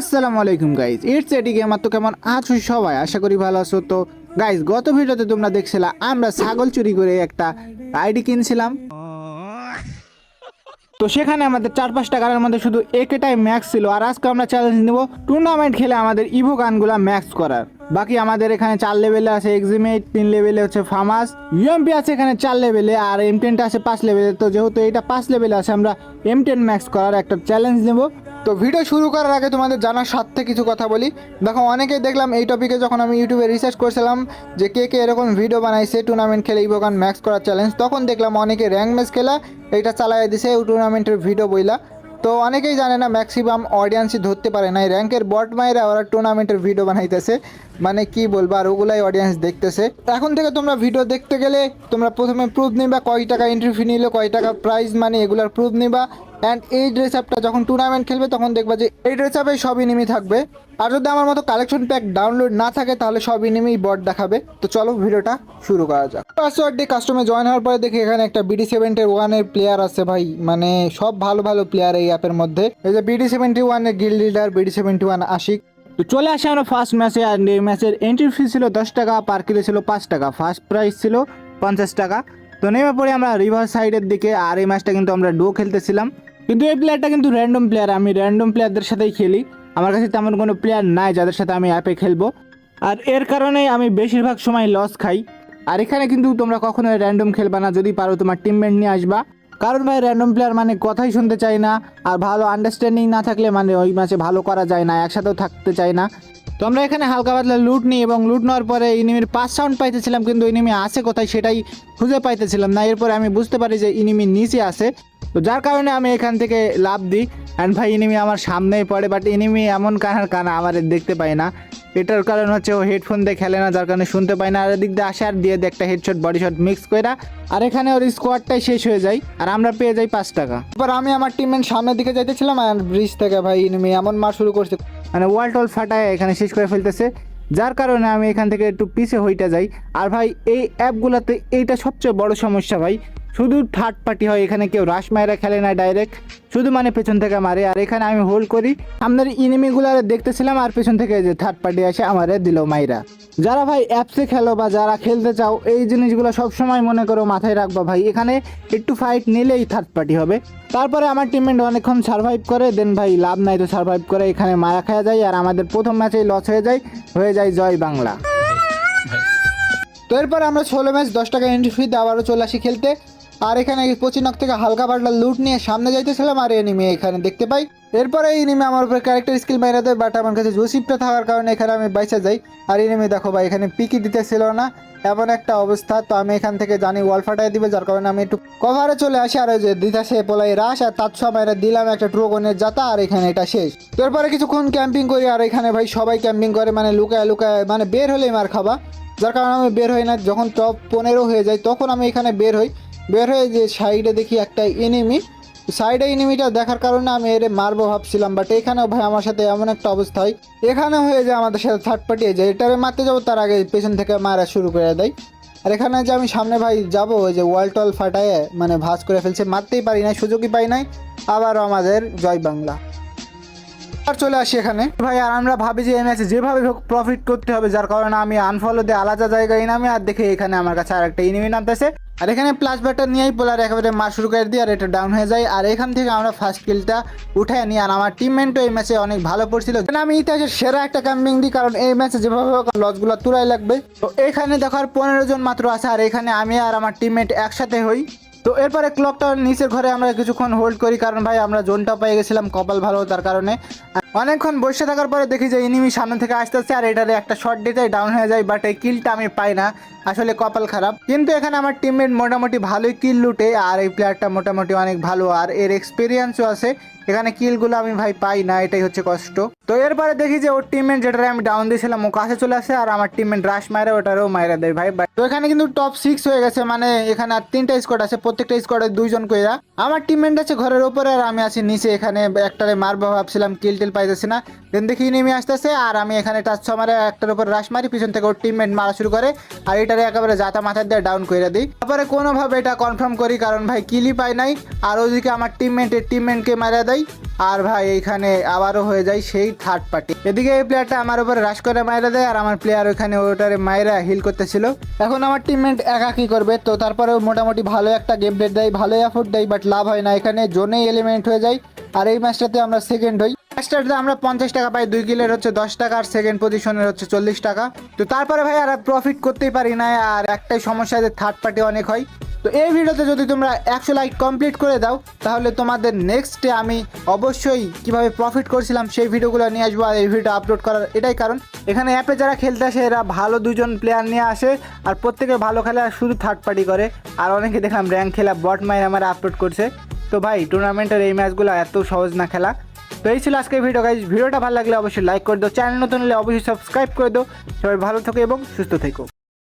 আসসালামু আলাইকুম guys it's এটি গেমার তো কেমন আছো সবাই? আশা করি ভালো আছো। তো গাইজ গত ভিডিওতে তোমরা দেখছিলা, আমরা ছাগল চুরি করে একটা আইডি কিনছিলাম। তো সেখানে আমাদের চার পাঁচটা গানের মধ্যে শুধু একটাই ম্যাক্স ছিল। আর আজকে আমরা চ্যালেঞ্জ নেব টুর্নামেন্ট খেলে আমাদের ইভো গানগুলা ম্যাক্স করার। বাকি আমাদের এখানে চার লেভেলে আছে এক্সিমেট তিন লেভেলে হচ্ছে ফার্মাস ইউএমপি আছে এখানে চার লেভেলে আর এম টেনটা আছে পাঁচ লেভেলে তো যেহেতু এটা পাঁচ লেভেলে আছে, আমরা এম টেন ম্যাক্স করার একটা চ্যালেঞ্জ নেব। তো ভিডিও শুরু করার আগে তোমাদের জানার স্বার্থে কিছু কথা বলি। দেখো, অনেকেই দেখলাম এই টপিকে যখন আমি ইউটিউবে রিসার্চ করছিলাম যে কে কে এরকম ভিডিও বানাইছে টুর্নামেন্ট খেলে ইভোগান ম্যাক্স করার চ্যালেঞ্জ তখন দেখলাম অনেকে র্যাঙ্ক ম্যাচ খেলা এইটা চালাই দিছে ওই টুর্নামেন্টের ভিডিও বইলা। তো অনেকেই জানে না ম্যাক্সিমাম অডিয়েন্সই ধরতে পারে না। এই র্যাঙ্কের বট মায়েরা ওরা টুর্নামেন্টের ভিডিও বানাইতেছে। মানে কি বলব, আর ওগুলাই অডিয়েন্স দেখতেছে। এখন থেকে তোমরা ভিডিও দেখতে গেলে তোমরা প্রথমে প্রুফ নিবা, কয় টাকা এন্ট্রি ফি নিলে, কয় টাকা প্রাইজ মানে এগুলার প্রুফ নিবা। অ্যান্ড এই ড্রেস অ্যাপটা যখন টুর্নামেন্ট খেলবে, তখন দেখবা যে এই ড্রেস অ্যাপে সব ইনিমি থাকবে। আর যদি আমার মতো কালেকশন প্যাক ডাউনলোড না থাকে, তাহলে সব ইনিমি বট দেখাবে। তো চলো ভিডিওটা শুরু করা যাক। পাসওয়ার্ড দিয়ে কাস্টমে জয়েন হওয়ার পরে দেখি এখানে একটা বিডি সেভেন্টি ওয়ানের প্লেয়ার আছে ভাই। মানে সব ভালো ভালো প্লেয়ার এই অ্যাপের মধ্যে। এই যে বিডি সেভেন্টি ওয়ানের guild leader BD seventy one Ashik. তো চলে আসে আমরা ফার্স্ট ম্যাচে আর এই ম্যাচের এন্ট্রি ফি ছিল দশ টাকা পার কিলো ছিল পাঁচ টাকা। ফার্স্ট প্রাইস ছিল পঞ্চাশ টাকা। তো নেমে পড়ে আমরা রিভার সাইডের দিকে, আর এই ম্যাচটা কিন্তু আমরা ডো খেলতেছিলাম। কিন্তু এই প্লেয়ারটা কিন্তু র্যান্ডম প্লেয়ার আমি র্যান্ডম প্লেয়ারদের সাথেই খেলি। আমার কাছে তেমন কোনো প্লেয়ার নাই যাদের সাথে আমি অ্যাপে খেলব। আর এর কারণে আমি বেশিরভাগ সময় লস খাই। আর এখানে কিন্তু তোমরা কখনো র্যান্ডম খেলবা না, যদি পারো তোমার টিমমেট নিয়ে আসবা। কারণ ভাই র্যান্ডম প্লেয়ার মানে কথাই শুনতে চায় না, আর ভালো আন্ডারস্ট্যান্ডিং না থাকলে মানে ওই ম্যাচে ভালো করা যায় না, একসাথেও থাকতে চায় না। তো আমরা এখানে হালকা পাতলা লুট নিই এবং লুট নেওয়ার পরে ইনিমির পাঁচ সাউন্ড পাইতেছিলাম, কিন্তু ইনিমি আছে কোথায় সেটাই খুঁজে পাইতেছিলাম না। এরপরে আমি বুঝতে পারি যে ইনিমি নিচে আছে। তো যার কারণে আমি এখান থেকে লাভ দিই। অ্যান্ড ভাই, ইনিমি আমার সামনেই পড়ে বাট ইনিমি এমন কানার কানা আমার দেখতে পাই না। এটার কারণ হচ্ছে ও হেডফোন দিয়ে খেলে না, যার কারণে শুনতে পাই না। আর এদিক দিয়ে আসে আর দিয়ে দেয় একটা হেডশট বডি শট মিক্স করে আর এখানে ওর স্কোয়াডটাই শেষ হয়ে যায়, আর আমরা পেয়ে যাই পাঁচ টাকা। এবার আমি আমার টিমের সামনের দিকে যাইতেছিলাম আর ব্রিজ থেকে ভাই, ইনিমি এমন মার শুরু করছে। মানে ওয়াল টল ফাটায় এখানে শেষ করে ফেলতেছে। যার কারণে আমি এখান থেকে একটু পিছিয়ে হইটা যাই। আর ভাই, এই অ্যাপগুলোতে এইটা সবচেয়ে বড় সমস্যা ভাই। শুধু থার্ড পার্টি হয়, এখানে কেউ রাশ মায়েরা খেলে না ডাইরেক্ট শুধু মানে পেছন থেকে মারে। আর এখানে আমি হোল্ড করি। আপনার ইনিমিগুলো দেখতেছিলাম, আর পেছন থেকে যে থার্ড পার্টি আসে, আমারে দিল মাইরা। যারা ভাই অ্যাপসে খেলো বা যারা খেলতে চাও এই জিনিসগুলো সবসময় মনে করো মাথায় রাখব ভাই। এখানে একটু ফাইট নিলেই থার্ড পার্টি হবে। তারপরে আমার টিমমেন্ট অনেকক্ষণ সার্ভাইভ করে দেন ভাই লাভ নাই তো সার্ভাইভ করে এখানে মারা খাওয়া যায় আর আমাদের প্রথম ম্যাচেই লস হয়ে যায় হয়ে যায় জয় বাংলা। তো এরপর আমরা ষোলো ম্যাচ দশ টাকা এন্ট্রি ফিতে আবারও চলে আসি খেলতে। আর এখানে পচিনক থেকে হালকা পাতলা লুট নিয়ে সামনে যাইতেছিলাম আর এনিমি এখানে দেখতে পাই। এরপরে এই এনিমি আমার উপরে ক্যারেক্টার স্কিল মাইরা দেয় বাট আমার কাছে জোসিপটা থাকার কারণে এখানে আমি বাইসা যাই। আর এনিমি দেখো ভাই, এখানে পিকি দিতেছিল না, এমন একটা অবস্থা। তো আমি এখান থেকে জানি ওয়াল ফাটাই দিবে, যার কারণে আমি একটু কভারে চলে আসি। আর ওই যে দিতাসে পোলাই রাস, আর তার সময় দিলাম একটা ট্রোগনের জাতা, আর এখানে এটা শেষ। তো এরপরে কিছুক্ষণ ক্যাম্পিং করি, আর এখানে ভাই সবাই ক্যাম্পিং করে মানে লুকায় লুকায় মানে বের হলেই মার খাবা যার কারণে আমি বের হই না, যখন টপ পনেরো হয়ে যায়, তখন আমি এখানে বের হই। বের হয়ে যে সাইডে দেখি একটা এনিমি সাইডে এনিমিটা দেখার কারণে আমি এর মারবো ভাবছিলাম বাট এখানেও ভাই আমার সাথে এমন একটা অবস্থা হয় এখানে হয়ে যায় আমাদের সাথে থার্ড পার্টি যে এটারে মারতে যাব, তার আগে পেছন থেকে মারা শুরু করে দেয়। আর এখানে যে আমি সামনে ভাই যাব, ওই যে ওয়াল টল ফাটায় মানে ভাঁজ করে ফেলছে, মারতেই পারি নাই, সুযোগই পাই নাই। আবারও আমাদের জয় বাংলা। আর চলে আসি এখানে। ভাই, আর আমরা ভাবি যে এই ম্যাচে যেভাবে হোক প্রফিট করতে হবে, যার কারণে আমি আনফলো দিয়ে আলাদা জায়গায় নামি, আর দেখে এখানে আমার কাছে আর একটা ইনিমি নামতেছে। আর এখানে প্লাস ব্যাটার নিয়েই পোলার একেবারে মার শুরু করে দিই আর এটা ডাউন হয়ে যায়। আর এখান থেকে আমরা ফার্স্ট কিলটা উঠে নিই। আর আমার টিমমেন্টও এই ম্যাচে অনেক ভালো পড়ছিল। এখানে আমি ইতিহাসের সেরা একটা ক্যাম্পিং দিই কারণ এই ম্যাচে যেভাবে হোক লসগুলো তুলাই লাগবে। তো এখানে দেখার পনেরো জন মাত্র আছে আর এখানে আমি আর আমার টিমমেট একসাথে হই। তো এরপরে ক্লকটা নিচের ঘরে আমরা কিছুক্ষণ হোল্ড করি কারণ ভাই আমরা জোনটা পেয়ে গেছিলাম। কপাল ভালো তার কারণে। অনেকক্ষণ বসে থাকার পরে দেখি যে ইনিমি সামনে থেকে আসতেছে আর এটারে একটা শর্ট দিতে ডাউন হয়ে যায় বাট এই কিলটা আমি পাই না। আসলে কপাল খারাপ। কিন্তু এখানে আমার টিমমেট মোটামুটি ভালোই কিল লুটে আর এই প্লেয়ারটা মোটামুটি অনেক ভালো, আর এর এক্সপিরিয়েন্সও আছে। এখানে কিলগুলো আমি ভাই পাই না, এটাই হচ্ছে কষ্ট। তো এরপরে দেখি যে ওর টিমমেট যেটা আমি ডাউন দিয়েছিলাম, ও কাছে চলে আসে, আর আমার টিমমেট রাশ মারে, ওটারও মাইরা দেয় ভাই। তো এখানে কিন্তু টপ সিক্স হয়ে গেছে মানে এখানে আর তিনটা স্কোয়াড আছে, প্রত্যেকটা স্কোয়াডে দুইজন কইরা। আমার টিমমেট আছে ঘরের উপরে আর আমি আছি নিচে। এখানে একটারে মারবো, ভাবছিলাম কিল টিল পাই পাইতেছি না। দেন দেখি নেমে আসতেছে আর আমি এখানে টাচ মারে একটার উপর রাশ মারি, পিছন থেকে ওর টিমমেট মারা শুরু করে আর এটারে একেবারে জাতা মাথা দিয়ে ডাউন করে দিই। তারপরে কোনোভাবে এটা কনফার্ম করি কারণ ভাই কিলি পাই নাই আর ওদিকে আমার টিমমেটের টিমমেটকে মারা দেয় আর ভাই এইখানে আবারও হয়ে যায় সেই থার্ড পার্টি এদিকে এই প্লেয়ারটা আমার উপরে রাশ করে মাইরা দেয় আর আমার প্লেয়ার ওখানে ওটারে মাইরা হিল করতেছিল। এখন আমার টিমমেট একা কি করবে? তো তারপরেও মোটামুটি ভালো একটা গেম প্লে দেয় ভালো এফোর্ট দেয় বাট লাভ হয় না। এখানে জোনেই এলিমেন্ট হয়ে যায় আর এই ম্যাচটাতে আমরা সেকেন্ড হই। ম্যাচটাতে আমরা পঞ্চাশ টাকা পাই, দুই কিলের হচ্ছে দশ টাকা আর সেকেন্ড পজিশনের হচ্ছে চল্লিশ টাকা। তো তারপরে ভাই আর প্রফিট করতেই পারি না আর একটাই সমস্যা যে থার্ড পার্টি অনেক হয়। তো এই ভিডিওতে যদি তোমরা একশো লাইক কমপ্লিট করে দাও, তাহলে তোমাদের নেক্সটে আমি অবশ্যই কীভাবে প্রফিট করছিলাম সেই ভিডিওগুলো নিয়ে আসব আর এই ভিডিও আপলোড করার এটাই কারণ। এখানে অ্যাপে যারা খেলতে আসে, এরা ভালো দুজন প্লেয়ার নিয়ে আসে আর প্রত্যেকে ভালো খেলে আর শুধু থার্ড পার্টি করে। আর অনেকে দেখলাম র্যাঙ্ক খেলা বট মাইন আমার আপলোড করছে। তো ভাই টুর্নামেন্টের এই ম্যাচগুলো এত সহজ না খেলা। তো এই ছিল আজকের ভিডিও গাইজ ভিডিওটা ভালো লাগলে অবশ্যই লাইক করে দাও। চ্যানেল নতুন হলে অবশ্যই সাবস্ক্রাইব করে দাও। সবাই ভালো থেকো এবং সুস্থ থেকো।